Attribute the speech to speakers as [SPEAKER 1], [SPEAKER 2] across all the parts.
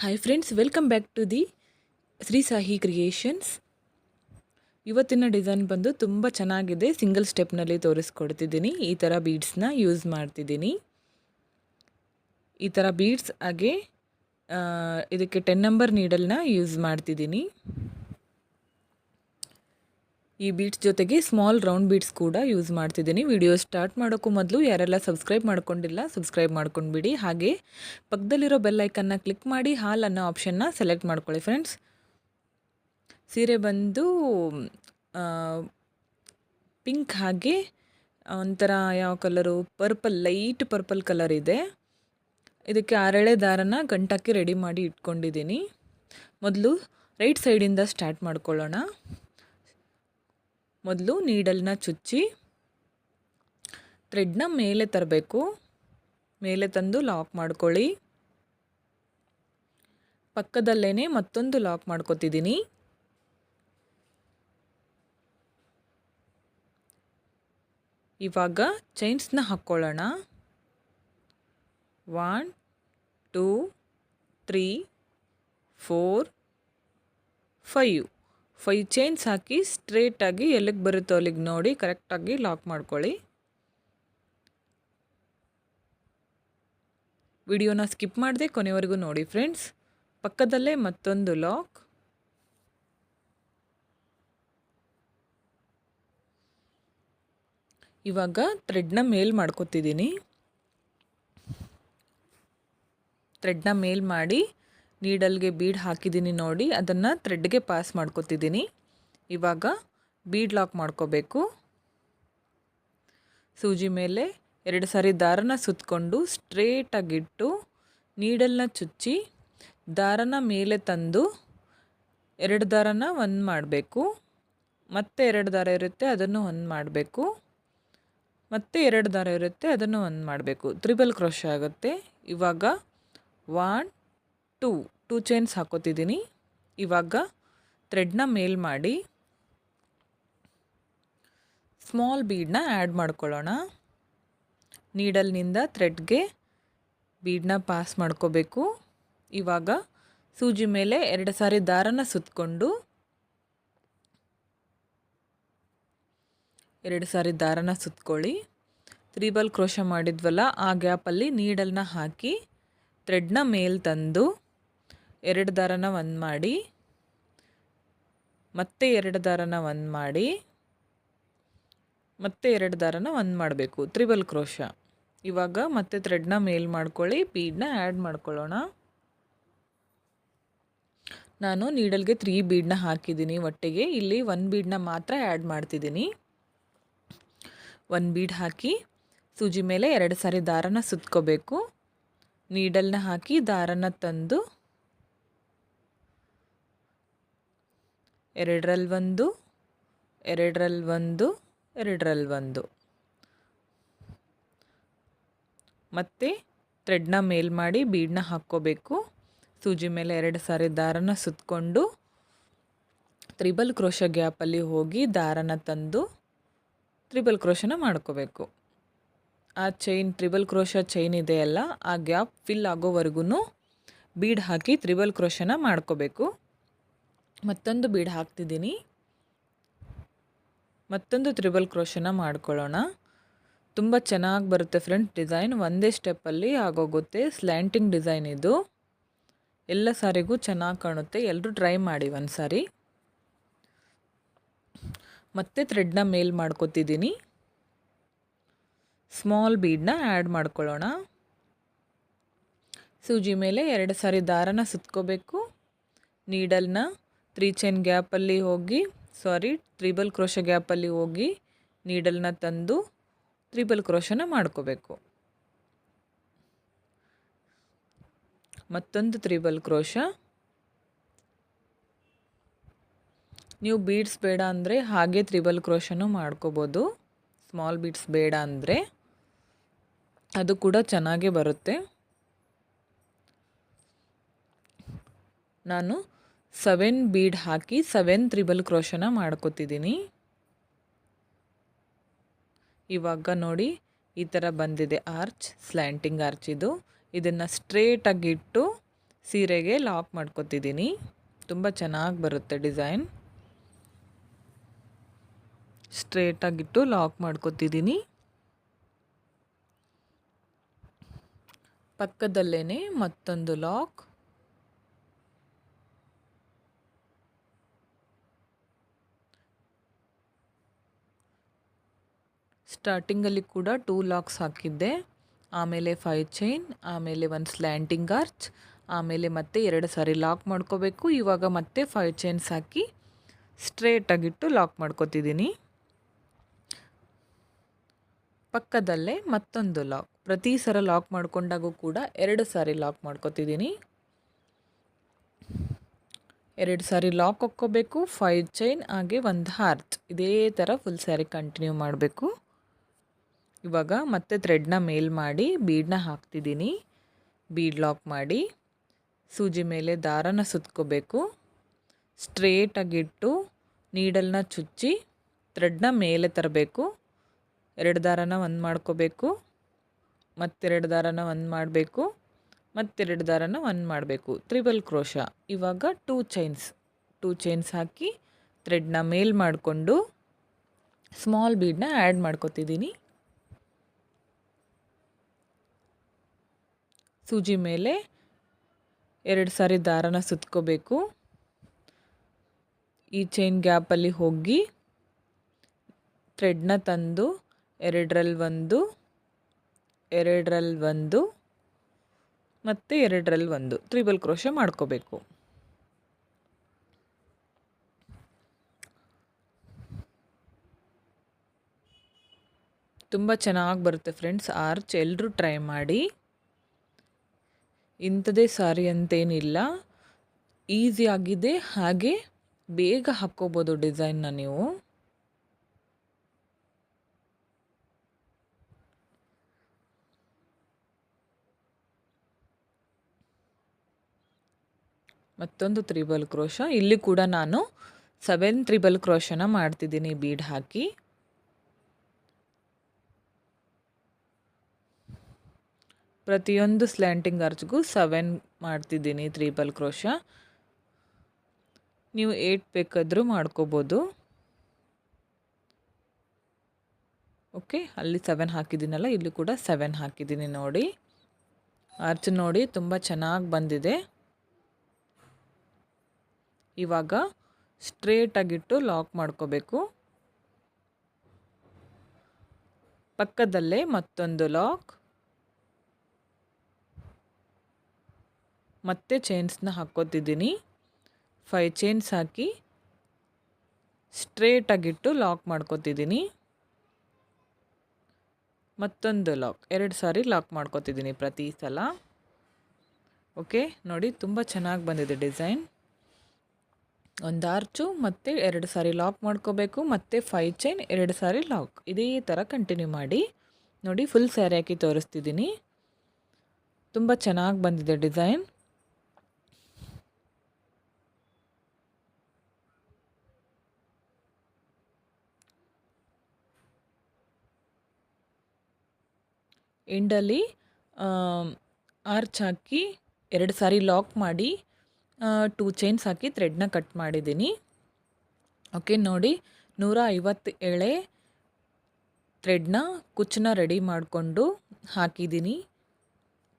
[SPEAKER 1] Hi friends welcome back to the Shri Sahi creations ಇವತ್ತಿನ design ಬಂದು ತುಂಬ ಚೆನ್ನಾಗಿದೆ. ಸಿಂಗಲ್ ಸ್ಟೆಪ್ನಲ್ಲಿ ತೋರಿಸ್ಕೊಡ್ತಿದ್ದೀನಿ. ಈ ಥರ ಬೀಡ್ಸ್ನ ಯೂಸ್ ಮಾಡ್ತಿದ್ದೀನಿ. ಈ ಥರ ಬೀಡ್ಸ್ ಹಾಗೆ ಇದಕ್ಕೆ ಟೆನ್ ನಂಬರ್ ನೀಡಲ್ನ ಯೂಸ್ ಮಾಡ್ತಿದ್ದೀನಿ. ಈ ಬೀಟ್ಸ್ ಜೊತೆಗೆ ಸ್ಮಾಲ್ ರೌಂಡ್ ಬೀಟ್ಸ್ ಕೂಡ ಯೂಸ್ ಮಾಡ್ತಿದ್ದೀನಿ. ವಿಡಿಯೋ ಸ್ಟಾರ್ಟ್ ಮಾಡೋಕ್ಕೂ ಮೊದಲು ಯಾರೆಲ್ಲ ಸಬ್ಸ್ಕ್ರೈಬ್ ಮಾಡ್ಕೊಂಡಿಲ್ಲ ಸಬ್ಸ್ಕ್ರೈಬ್ ಮಾಡ್ಕೊಂಡ್ಬಿಡಿ. ಹಾಗೆ ಪಕ್ಕದಲ್ಲಿರೋ ಬೆಲ್ ಐಕನ್ನ ಕ್ಲಿಕ್ ಮಾಡಿ, ಹಾಲ್ ಅನ್ನೋ ಆಪ್ಷನ್ನ ಸೆಲೆಕ್ಟ್ ಮಾಡ್ಕೊಳ್ಳಿ ಫ್ರೆಂಡ್ಸ್ ಸೀರೆ ಬಂದು ಪಿಂಕ್ ಹಾಗೆ, ಒಂಥರ ಯಾವ colour purple light purple colour ಇದೆ. ಇದಕ್ಕೆ ಆರೆಳೆ ದಾರನ ಗಂಟಾಕಿ ರೆಡಿ ಮಾಡಿ ಇಟ್ಕೊಂಡಿದ್ದೀನಿ. ಮೊದಲು ರೈಟ್ ಸೈಡಿಂದ ಸ್ಟಾರ್ಟ್ ಮಾಡ್ಕೊಳ್ಳೋಣ. ಮೊದಲು ನೀಡಲ್ನ ಚುಚ್ಚಿ ಥ್ರೆಡ್ನ ಮೇಲೆ ತರಬೇಕು. ಮೇಲೆ ತಂದು ಲಾಕ್ ಮಾಡ್ಕೊಳ್ಳಿ. ಪಕ್ಕದಲ್ಲೇ ಮತ್ತೊಂದು ಲಾಕ್ ಮಾಡ್ಕೊತಿದ್ದೀನಿ. ಇವಾಗ ಚೈನ್ಸ್ನ ಹಾಕ್ಕೊಳ್ಳೋಣ. One, two, three, four, five. Five chains ಹಾಕಿ ಸ್ಟ್ರೇಟಾಗಿ ಎಲ್ಲಿಗೆ ಬರುತ್ತೋ ಅಲ್ಲಿಗೆ ನೋಡಿ ಕರೆಕ್ಟಾಗಿ ಲಾಕ್ ಮಾಡ್ಕೊಳ್ಳಿ. ವಿಡಿಯೋನ ಸ್ಕಿಪ್ ಮಾಡದೆ ಕೊನೆವರೆಗೂ ನೋಡಿ ಫ್ರೆಂಡ್ಸ್. ಪಕ್ಕದಲ್ಲೇ ಮತ್ತೊಂದು ಲಾಕ್. ಇವಾಗ ಥ್ರೆಡ್ನ ಮೇಲ್ ಮಾಡ್ಕೊತಿದ್ದೀನಿ. ಥ್ರೆಡ್ನ ಮೇಲ್ ಮಾಡಿ ನೀಡಲ್ಗೆ ಬೀಡ್ ಹಾಕಿದ್ದೀನಿ ನೋಡಿ, ಅದನ್ನು ಥ್ರೆಡ್ಗೆ ಪಾಸ್ ಮಾಡ್ಕೊತಿದ್ದೀನಿ ಇವಾಗ ಬೀಡ್ ಲಾಕ್ ಮಾಡ್ಕೋಬೇಕು. ಸೂಜಿ ಮೇಲೆ ಎರಡು ಸಾರಿ ದಾರನ ಸುತ್ತಕೊಂಡು ಸ್ಟ್ರೇಟಾಗಿಟ್ಟು ನೀಡಲ್ನ ಚುಚ್ಚಿ ದಾರನ ಮೇಲೆ ತಂದು ಎರಡು ದಾರನ ಒಂದು ಮಾಡಬೇಕು. ಮತ್ತೆ ಎರಡು ದಾರ ಇರುತ್ತೆ, ಅದನ್ನು ಒಂದು ಮಾಡಬೇಕು. ಮತ್ತೆ ಎರಡು ದಾರ ಇರುತ್ತೆ, ಅದನ್ನು ಒಂದು ಮಾಡಬೇಕು. ತ್ರಿಬಲ್ ಕ್ರೋಶ ಆಗುತ್ತೆ. ಇವಾಗ ಒನ್ ಟೂ ಟೂ ಚೈನ್ಸ್ ಹಾಕೋತಿದ್ದೀನಿ. ಇವಾಗ ಥ್ರೆಡ್ನ ಮೇಲ್ ಮಾಡಿ ಸ್ಮಾಲ್ ಬೀಡನ್ನ ಆ್ಯಡ್ ಮಾಡ್ಕೊಳ್ಳೋಣ. ನೀಡಲ್ನಿಂದ ಥ್ರೆಡ್ಗೆ ಬೀಡನ್ನ ಪಾಸ್ ಮಾಡ್ಕೋಬೇಕು. ಇವಾಗ ಸೂಜಿ ಮೇಲೆ ಎರಡು ಸಾರಿ ದಾರನ ಸುತ್ತಕೊಂಡು ಎರಡು ಸಾರಿ ದಾರನ ಸುತ್ಕೊಳ್ಳಿ. ತ್ರೀಬಲ್ ಕ್ರೋಶ ಮಾಡಿದ್ವಲ್ಲ, ಆ ಗ್ಯಾಪಲ್ಲಿ ನೀಡಲ್ನ ಹಾಕಿ ಥ್ರೆಡ್ನ ಮೇಲ್ ತಂದು ಎರಡು ದಾರನ ಒಂದು ಮಾಡಿ, ಮತ್ತೆ ಎರಡು ದಾರನ ಒಂದು ಮಾಡಿ, ಮತ್ತೆ ಎರಡು ದಾರನ ಒಂದು ಮಾಡಬೇಕು. ತ್ರಿಬಲ್ ಕ್ರೋಶ ಇವಾಗ ಮತ್ತೆ ಥ್ರೆಡ್ನ ಮೇಲ್ ಮಾಡ್ಕೊಳ್ಳಿ ಬೀಡನ್ನ ಆ್ಯಡ್ ಮಾಡ್ಕೊಳ್ಳೋಣ. ನಾನು ನೀಡಲ್ಗೆ ತ್ರೀ ಬೀಡನ್ನ ಹಾಕಿದ್ದೀನಿ ಒಟ್ಟಿಗೆ. ಇಲ್ಲಿ ಒನ್ ಬೀಡನ್ನ ಮಾತ್ರ ಆ್ಯಡ್ ಮಾಡ್ತಿದ್ದೀನಿ. ಒನ್ ಬೀಡ್ ಹಾಕಿ, ಸೂಜಿ ಮೇಲೆ ಎರಡು ಸಾರಿ ದಾರನ ಸುತ್ಕೋಬೇಕು. ನೀಡಲ್ನ ಹಾಕಿ ದಾರನ ತಂದು ಎರಡರಲ್ಲಿ ಒಂದು ಎರಡರಲ್ಲಿ ಒಂದು ಎರಡರಲ್ಲಿ ಒಂದು. ಮತ್ತು ಥ್ರೆಡ್ನ ಮೇಲ್ ಮಾಡಿ ಬೀಡನ್ನ ಹಾಕ್ಕೋಬೇಕು. ಸೂಜಿ ಮೇಲೆ ಎರಡು ಸಾರಿ ದಾರನ ಸುತ್ತಕೊಂಡು ತ್ರಿಬಲ್ ಕ್ರೋಶ ಗ್ಯಾಪಲ್ಲಿ ಹೋಗಿ ದಾರನ ತಂದು ತ್ರಿಬಲ್ ಕ್ರೋಶನ ಮಾಡ್ಕೋಬೇಕು. ಆ ಚೈನ್ ತ್ರಿಬಲ್ ಕ್ರೋಶ ಚೈನ್ ಇದೆಯಲ್ಲ ಆ ಗ್ಯಾಪ್ ಫಿಲ್ ಆಗೋವರೆಗೂ ಬೀಡ್ ಹಾಕಿ ತ್ರಿಬಲ್ ಕ್ರೋಶನ ಮಾಡ್ಕೋಬೇಕು. ಮತ್ತೊಂದು ಬೀಡ್ ಹಾಕ್ತಿದ್ದೀನಿ. ಮತ್ತೊಂದು ತ್ರಿಬಲ್ ಕ್ರೋಶನ ಮಾಡ್ಕೊಳ್ಳೋಣ. ತುಂಬ ಚೆನ್ನಾಗಿ ಬರುತ್ತೆ ಫ್ರೆಂಡ್ ಡಿಸೈನ್. ಒಂದೇ ಸ್ಟೆಪ್ಪಲ್ಲಿ ಆಗೋಗುತ್ತೆ. ಸ್ಲ್ಯಾಂಟಿಂಗ್ ಡಿಸೈನ್ ಇದು. ಎಲ್ಲ ಸಾರಿಗೂ ಚೆನ್ನಾಗಿ ಕಾಣುತ್ತೆ. ಎಲ್ಲರೂ ಟ್ರೈ ಮಾಡಿ ಒಂದು ಸಾರಿ ಮತ್ತೆ ಥ್ರೆಡ್ನ ಮೇಲ್ ಮಾಡ್ಕೊತಿದ್ದೀನಿ. ಸ್ಮಾಲ್ ಬೀಡನ್ನ ಆ್ಯಡ್ ಮಾಡ್ಕೊಳ್ಳೋಣ. ಸೂಜಿ ಮೇಲೆ ಎರಡು ಸಾರಿ ದಾರನ ಸುತ್ಕೋಬೇಕು. ನೀಡಲ್ನ. ತ್ರೀ ಚೈನ್ ಗ್ಯಾಪಲ್ಲಿ ಹೋಗಿ ಸಾರಿ ತ್ರಿಬಲ್ ಕ್ರೋಶ ಗ್ಯಾಪಲ್ಲಿ ಹೋಗಿ ನೀಡಲ್ನ ತಂದು ತ್ರಿಬಲ್ ಕ್ರೋಶನ ಮಾಡ್ಕೋಬೇಕು. ಮತ್ತೊಂದು ತ್ರಿಬಲ್ ಕ್ರೋಶ ನೀವು ಬೀಡ್ಸ್ ಬೇಡ ಅಂದರೆ ಹಾಗೆ ತ್ರಿಬಲ್ ಕ್ರೋಶನೂ ಮಾಡ್ಕೋಬೋದು. ಸ್ಮಾಲ್ ಬೀಡ್ಸ್ ಬೇಡ ಅಂದರೆ ಅದು ಕೂಡ ಚೆನ್ನಾಗೇ ಬರುತ್ತೆ. ನಾನು ಸೆವೆನ್ ಬೀಡ್ ಹಾಕಿ ಸೆವೆನ್ ತ್ರಿಬಲ್ ಕ್ರೋಶನ ಮಾಡ್ಕೋತಿದ್ದೀನಿ ಇವಾಗ ನೋಡಿ, ಈ ಥರ ಬಂದಿದೆ ಆರ್ಚ್ ಸ್ಲ್ಯಾಂಟಿಂಗ್ ಆರ್ಚ್ ಇದು. ಇದನ್ನು ಸ್ಟ್ರೇಟಾಗಿಟ್ಟು ಸೀರೆಗೆ ಲಾಕ್ ಮಾಡ್ಕೋತಿದ್ದೀನಿ ತುಂಬ ಚೆನ್ನಾಗಿ ಬರುತ್ತೆ ಡಿಸೈನ್ ಸ್ಟ್ರೇಟಾಗಿಟ್ಟು ಲಾಕ್ ಮಾಡ್ಕೋತಿದ್ದೀನಿ ಪಕ್ಕದಲ್ಲೇ ಮತ್ತೊಂದು ಲಾಕ್ ಸ್ಟಾರ್ಟಿಂಗಲ್ಲಿ ಕೂಡ ಟೂ ಲಾಕ್ಸ್ ಹಾಕಿದ್ದೆ. ಆಮೇಲೆ ಫೈವ್ ಚೈನ್ ಆಮೇಲೆ ಒಂದು ಸ್ಲ್ಯಾಂಟಿಂಗ್ ಆರ್ಚ್ ಆಮೇಲೆ ಮತ್ತೆ ಎರಡು ಸಾರಿ ಲಾಕ್ ಮಾಡ್ಕೋಬೇಕು. ಇವಾಗ ಮತ್ತೆ ಫೈವ್ ಚೈನ್ಸ್ ಹಾಕಿ ಸ್ಟ್ರೇಟಾಗಿಟ್ಟು ಲಾಕ್ ಮಾಡ್ಕೋತಿದ್ದೀನಿ. ಪಕ್ಕದಲ್ಲೇ ಮತ್ತೊಂದು ಲಾಕ್ ಪ್ರತಿ ಸಲ ಲಾಕ್ ಮಾಡಿಕೊಂಡಾಗೂ ಕೂಡ ಎರಡು ಸಾರಿ ಲಾಕ್ ಮಾಡ್ಕೋತಿದ್ದೀನಿ. ಎರಡು ಸಾರಿ ಲಾಕ್ ಹಾಕ್ಕೋಬೇಕು. ಫೈವ್ ಚೈನ್ ಹಾಗೆ ಒಂದು ಹಾರ್ಚ್ ಇದೇ ಥರ ಫುಲ್ ಸ್ಯಾರಿ ಕಂಟಿನ್ಯೂ ಮಾಡಬೇಕು. ಇವಾಗ ಮತ್ತೆ ಥ್ರೆಡ್ನ ಮೇಲ್ ಮಾಡಿ ಬೀಡನ್ನ ಹಾಕ್ತಿದ್ದೀನಿ. ಬೀಡ್ ಲಾಕ್ ಮಾಡಿ. ಸೂಜಿ ಮೇಲೆ ದಾರನ ಸುತ್ಕೋಬೇಕು. ಸ್ಟ್ರೇಟಾಗಿಟ್ಟು ನೀಡಲ್ನ ಚುಚ್ಚಿ ಥ್ರೆಡ್ನ ಮೇಲೆ ತರಬೇಕು. ಎರಡು ದಾರನ ಒಂದು ಮಾಡ್ಕೋಬೇಕು. ಮತ್ತೆರಡು ದಾರನ ಒಂದು ಮಾಡಬೇಕು. ಮತ್ತೆರಡು ದಾರನ ಒಂದು ಮಾಡಬೇಕು. ತ್ರಿಬಲ್ ಕ್ರೋಶ ಇವಾಗ ಟೂ ಚೈನ್ಸ್ ಟೂ ಚೈನ್ಸ್ ಹಾಕಿ ಥ್ರೆಡ್ನ ಮೇಲ್ ಮಾಡಿಕೊಂಡು ಸ್ಮಾಲ್ ಬೀಡನ್ನ ಆ್ಯಡ್ ಮಾಡ್ಕೊತಿದ್ದೀನಿ. ಸೂಜಿ ಮೇಲೆ ಎರಡು ಸಾರಿ ದಾರನ ಸುತ್ಕೋಬೇಕು. ಈ ಚೈನ್ ಗ್ಯಾಪಲ್ಲಿ ಹೋಗಿ ಥ್ರೆಡ್ನ ತಂದು ಎರಡರಲ್ಲಿ ಒಂದು ಎರಡರಲ್ಲಿ ಒಂದು ಮತ್ತು ಎರಡರಲ್ಲಿ ಒಂದು ತ್ರಿಬಲ್ ಕ್ರೋಶ ಮಾಡ್ಕೋಬೇಕು. ತುಂಬ ಚೆನ್ನಾಗಿ ಬರುತ್ತೆ ಫ್ರೆಂಡ್ಸ್ ಆರ್ಚ್ ಎಲ್ಲರೂ ಟ್ರೈ ಮಾಡಿ. ಇಂಥದೇ ಸಾರಿ ಅಂತೇನಿಲ್ಲ. ಆಗಿದೆ. ಹಾಗೆ ಬೇಗ ಹಾಕ್ಕೋಬೋದು ಡಿಸೈನ್ನ ನೀವು. ಮತ್ತೊಂದು ತ್ರಿಬಲ್ ಕ್ರೋಶ. ಇಲ್ಲಿ ಕೂಡ ನಾನು ಸೆವೆನ್ ತ್ರಿಬಲ್ ಕ್ರೋಶನ ಮಾಡ್ತಿದ್ದೀನಿ ಬೀಡ್ ಹಾಕಿ. ಪ್ರತಿಯೊಂದು ಸ್ಲ್ಯಾಂಟಿಂಗ್ ಅರ್ಚ್ಗೂ ಸೆವೆನ್ ಮಾಡ್ತಿದ್ದೀನಿ ತ್ರಿಬಲ್ ಕ್ರೋಶ. ನೀವು ಏಟ್ ಬೇಕಾದರೂ ಮಾಡ್ಕೋಬೋದು. ಓಕೆ ಅಲ್ಲಿ ಸೆವೆನ್ ಹಾಕಿದ್ದೀನಲ್ಲ, ಇಲ್ಲಿ ಕೂಡ ಸೆವೆನ್ ಹಾಕಿದ್ದೀನಿ ನೋಡಿ. ಆರ್ಚ್ ನೋಡಿ ತುಂಬ ಚೆನ್ನಾಗಿ ಬಂದಿದೆ. ಇವಾಗ ಸ್ಟ್ರೇಟಾಗಿಟ್ಟು ಲಾಕ್ ಮಾಡ್ಕೋಬೇಕು. ಪಕ್ಕದಲ್ಲೇ ಮತ್ತೊಂದು ಲಾಕ್ ಮತ್ತೆ ಚೈನ್ಸ್ನ ಹಾಕ್ಕೋತಿದ್ದೀನಿ. ಫೈ ಚೈನ್ಸ್ ಹಾಕಿ ಸ್ಟ್ರೇಟಾಗಿಟ್ಟು ಲಾಕ್ ಮಾಡ್ಕೋತಿದ್ದೀನಿ. ಮತ್ತೊಂದು ಲಾಕ್ ಎರಡು ಸಾರಿ ಲಾಕ್ ಮಾಡ್ಕೋತಿದ್ದೀನಿ ಪ್ರತಿ ಸಲ. ಓಕೆ ನೋಡಿ ತುಂಬ ಚೆನ್ನಾಗಿ ಬಂದಿದೆ ಡಿಸೈನ್ ಒಂದು ಆರ್ಚು ಮತ್ತು ಎರಡು ಸಾರಿ ಲಾಕ್ ಮಾಡ್ಕೋಬೇಕು, ಮತ್ತು ಫೈ ಚೈನ್ ಎರಡು ಸಾರಿ ಲಾಕ್ ಇದೇ ಥರ ಕಂಟಿನ್ಯೂ ಮಾಡಿ, ನೋಡಿ ಫುಲ್ ಸ್ಯಾರಿ ಹಾಕಿ ತೋರಿಸ್ತಿದ್ದೀನಿ. ತುಂಬ ಚೆನ್ನಾಗಿ ಬಂದಿದೆ ಡಿಸೈನ್ ಎಂಡಲ್ಲಿ ಆರ್ಚ್ ಹಾಕಿ ಎರಡು ಸಾರಿ ಲಾಕ್ ಮಾಡಿ ಟೂ ಚೈನ್ಸ್ ಹಾಕಿ ಥ್ರೆಡ್ನ ಕಟ್ ಮಾಡಿದ್ದೀನಿ. ಓಕೆ, ನೋಡಿ, ನೂರ ಐವತ್ತು ಎಳೆ ಥ್ರೆಡ್ನ ಕುಚ್ಚನ್ನ ರೆಡಿ ಮಾಡಿಕೊಂಡು ಹಾಕಿದ್ದೀನಿ.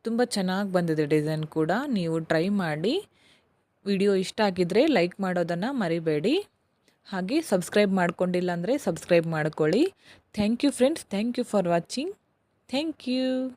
[SPEAKER 1] ತುಂಬ ಚೆನ್ನಾಗಿ ಬಂದಿದೆ ಡಿಸೈನ್ ಕೂಡ. ನೀವು ಟ್ರೈ ಮಾಡಿ. ವಿಡಿಯೋ ಇಷ್ಟ ಆಗಿದ್ದರೆ ಲೈಕ್ ಮಾಡೋದನ್ನು ಮರಿಬೇಡಿ. ಹಾಗೆ ಸಬ್ಸ್ಕ್ರೈಬ್ ಮಾಡ್ಕೊಂಡಿಲ್ಲ ಅಂದರೆ ಸಬ್ಸ್ಕ್ರೈಬ್ ಮಾಡ್ಕೊಳ್ಳಿ. Thank you friends. Thank you for watching. Thank you.